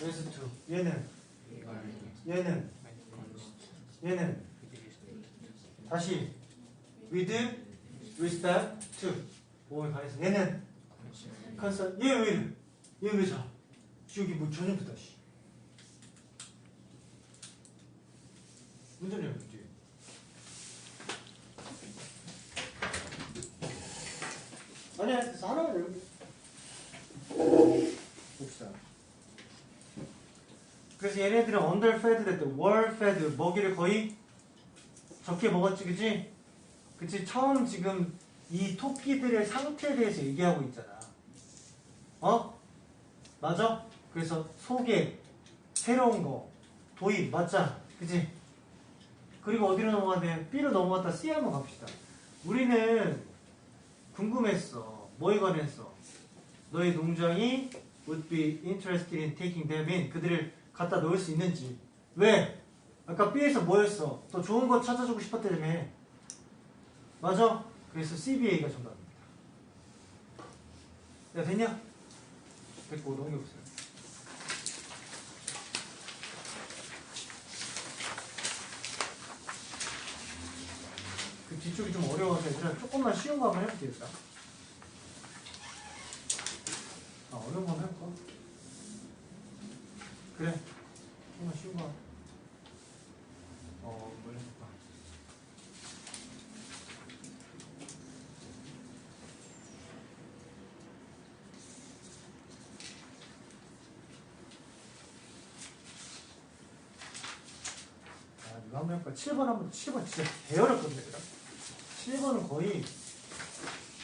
레스 2 얘는. 얘는. 얘는. 다시. With respect to. 몸에 관해서 얘는. 컨선 얘왜 이래 얘왜 자? 기억이 뭐 전혀부터 씨. 문제는 여기 아니야 그래서 하나만 여기 봅시다 그래서 얘네들은 underfed 됐대. were fed. 먹이를 거의 적게 먹었지 그치? 그치? 처음 지금 이 토끼들의 상태에 대해서 얘기하고 있잖아. 어? 맞아? 그래서 소개 새로운 거 도입 맞자 그치? 그리고 어디로 넘어가는데 B로 넘어갔다. C 한번 갑시다. 우리는 궁금했어. 뭐에 관해서? 너의 농장이 would be interested in taking them in. 그들을 갖다 놓을 수 있는지 왜? 아까 B에서 뭐였어? 더 좋은 거 찾아주고 싶었다며 맞아? 그래서 CBA가 정답입니다 야 됐냐? 됐고 넘겨보세요 그 뒤쪽이 좀 어려워서 얘들아 조금만 쉬운 거 한번 해볼게 일단 아 어려운 거 한번 해볼까? 그래 조금만 쉬운 거 어, 뭘 해볼까? 아, 이거 한번 해볼까? 7번 한번, 7번 진짜 개 어렵거든요, 얘들아. 7번은 거의,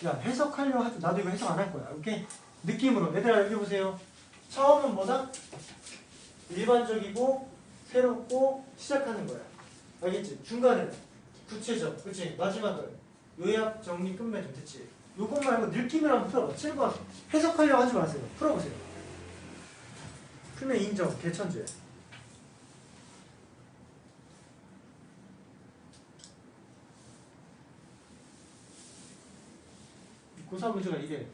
야, 해석하려 하지. 나도 이거 해석 안 할 거야. 오케이? 느낌으로. 얘들아, 여기 보세요. 처음은 뭐다? 일반적이고, 새롭고, 시작하는 거야. 알겠지? 중간에 구체적, 그치? 마지막은 요약, 정리, 끝맺음, 됐지? 요것 말고 느낌을 한번 풀어봐. 7번 해석하려고 하지 마세요. 풀어보세요. 풀면 인정, 개천재. 고사 문제가 이래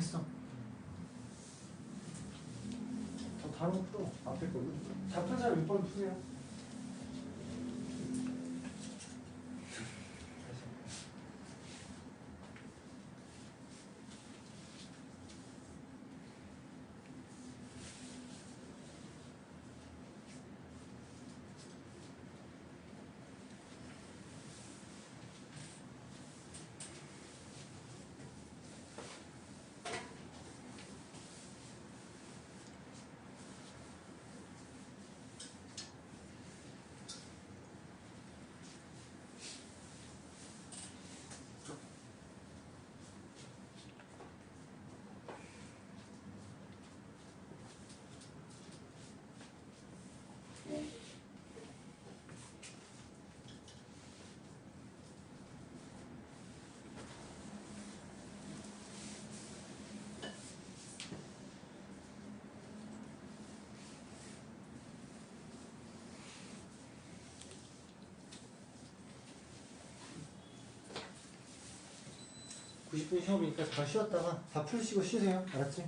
됐어. 저 다른 거 풀어. 앞에 거. 잡힌 사람 몇번 푸세요. (90분) 시험이니까 잠깐 쉬었다가 다 풀시고 쉬세요 알았지?